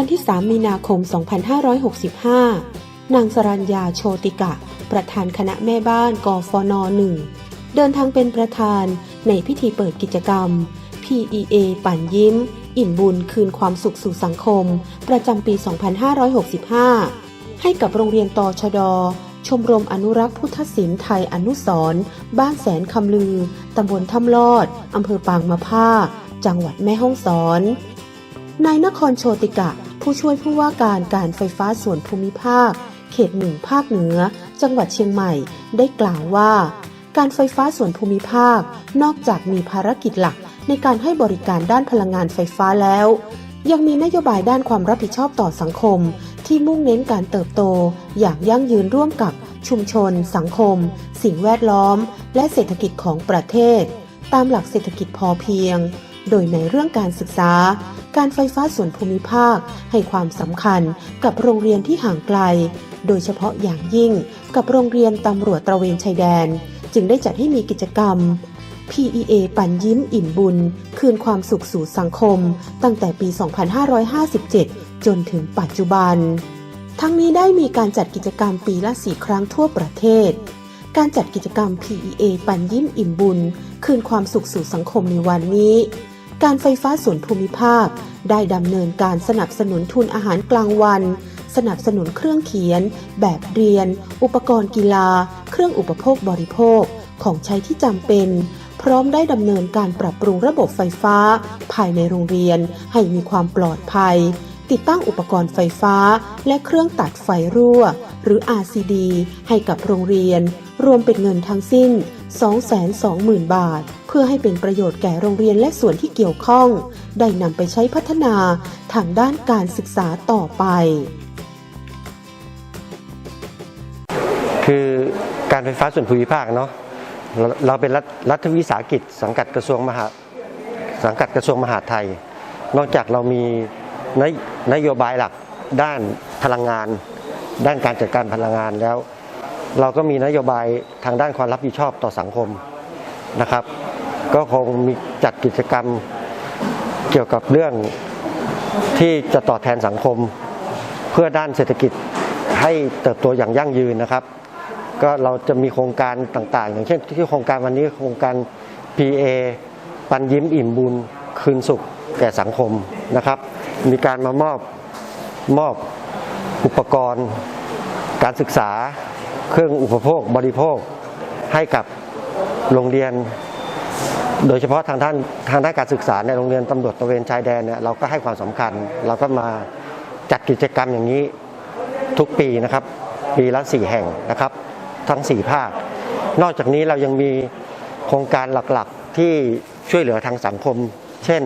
ันที่ 3 มีนาคม 2565 นางสรัญญาโชติกะ ประธานคณะแม่บ้านกฟนหนึ่งเดินทางเป็นประธานในพิธีเปิดกิจกรรม PEA ปั่นยิ้ม อิ่มบุญคืนความสุขสู่สังคม ประจำปี 2565 ให้กับโรงเรียนตชด ชมรมอนุรักษ์พุทธศิลป์ไทยอนุสร์บ้านแสนคำลือ ตำบลถ้ำลอด อำเภอปางมะผ้า จังหวัดแม่ฮ่องสอนนายนครโชติกะ ผู้ช่วยผู้ว่าการการไฟฟ้าส่วนภูมิภาค เขตหนึ่งภาคเหนือ จังหวัดเชียงใหม่ ได้กล่าวว่า การไฟฟ้าส่วนภูมิภาค นอกจากมีภารกิจหลักในการให้บริการด้านพลังงานไฟฟ้าแล้ว ยังมีนโยบายด้านความรับผิดชอบต่อสังคม ที่มุ่งเน้นการเติบโต อย่างยั่งยืนร่วมกับชุมชน สังคม สิ่งแวดล้อม และเศรษฐกิจของประเทศ ตามหลักเศรษฐกิจพอเพียง โดยในเรื่องการศึกษา การไฟฟ้าส่วนภูมิภาคให้ความสำคัญกับโรงเรียนที่ห่างไกล โดยเฉพาะอย่างยิ่งกับโรงเรียนตำรวจตระเวนชายแดน จึงได้จัดให้มีกิจกรรม PEA ปั่นยิ้มอิ่มบุญ คืนความสุขสู่สังคม ตั้งแต่ปี 2557 จนถึงปัจจุบัน ทั้งนี้ได้มีการจัดกิจกรรมปีละสี่ครั้งทั่วประเทศ การจัดกิจกรรม PEA ปั่นยิ้มอิ่มบุญ คืนความสุขสู่สังคมในวันนี้ การไฟฟ้าส่วนภูมิภาค ได้ดำเนินการสนับสนุนทุนอาหารกลางวัน สนับสนุนเครื่องเขียน แบบเรียน อุปกรณ์กีฬา เครื่องอุปโภคบริโภค ของใช้ที่จำเป็น พร้อมได้ดำเนินการปรับปรุงระบบไฟฟ้า ภายในโรงเรียน ให้มีความปลอดภัย ติดตั้งอุปกรณ์ไฟฟ้า และเครื่องตัดไฟรั่ว หรือ RCD ให้กับโรงเรียน รวมเป็นเงินทั้งสิ้น 220,000 บาท เพื่อให้เป็นประโยชน์แก่โรงเรียนและส่วนที่เกี่ยวข้อง ได้นำไปใช้พัฒนาทางด้านการศึกษาต่อไป คือการไฟฟ้าส่วนภูมิภาคเนาะเราเราเป็นรัฐรฐวิสาหกิจ สังกัดกระทรวงมหาสังกัดกระทรวงมหาดไทย นอกจากเรามีนนโยบายหลักด้านพลังงาน ด้านการจัดการพลังงานแล้ว เราก็มีนโยบายทางด้านความรับผิดชอบต่อสังคมนะครับ ก็คงมีจัดกิจกรรมเกี่ยวกับเรื่องที่จะตอบแทนสังคม เพื่อด้านเศรษฐกิจให้เติบโตอย่างยั่งยืนนะครับ ก็เราจะมีโครงการต่างๆ อย่างเช่นที่โครงการวันนี้โครงการ PA ปันยิ้มอิ่มบุญคืนสุขแก่สังคมนะครับ มีการมามอบมอบอุปกรณ์ การศึกษา เครื่องอุปโภคบริโภคให้กับโรงเรียน โดยเฉพาะทางด้านทางด้านการศึกษาในโรงเรียนตำรวจตระเวนชายแดนเนี่ยเราก็ให้ความสำคัญ เราก็มาจัดกิจกรรมอย่างนี้ทุกปีนะครับ ปีละสี่แห่งนะครับ ทั้งสี่ภาค นอกจากนี้เรายังมีโครงการหลักๆที่ช่วยเหลือทางสังคม เช่น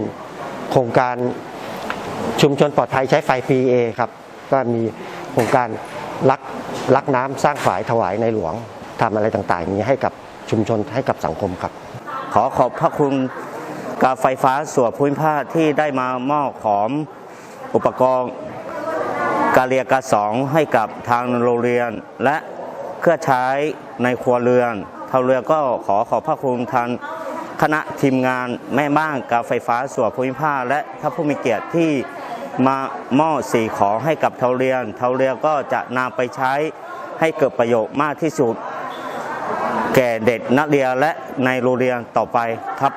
โครงการชุมชนปลอดภัยใช้ไฟ PA ครับ ก็มีโครงการรักรักน้ำสร้างฝายถวายในหลวงทำอะไรต่างๆ นี้ให้กับชุมชนให้กับสังคมครับ ขอขอบพระคุณการไฟฟ้าส่วนภูมิภาคที่ได้มามอบของอุปกรณ์การเรียนการสอนให้กับทางโรงเรียน และเครื่องใช้ในครัวเรือนทางเรือก็ขอขอบพระคุณทางคณะทีมงานแม่บ้านการไฟฟ้าส่วนภูมิภาคและท่านผู้มีเกียรติที่มามอบสิ่ของให้กับเทาเรียนเทาเรือก็จะนำไปใช้ให้เกิดประโยชน์มากที่สุด แก่เด็กนักเรียนและในโรงเรียนต่อไปครับ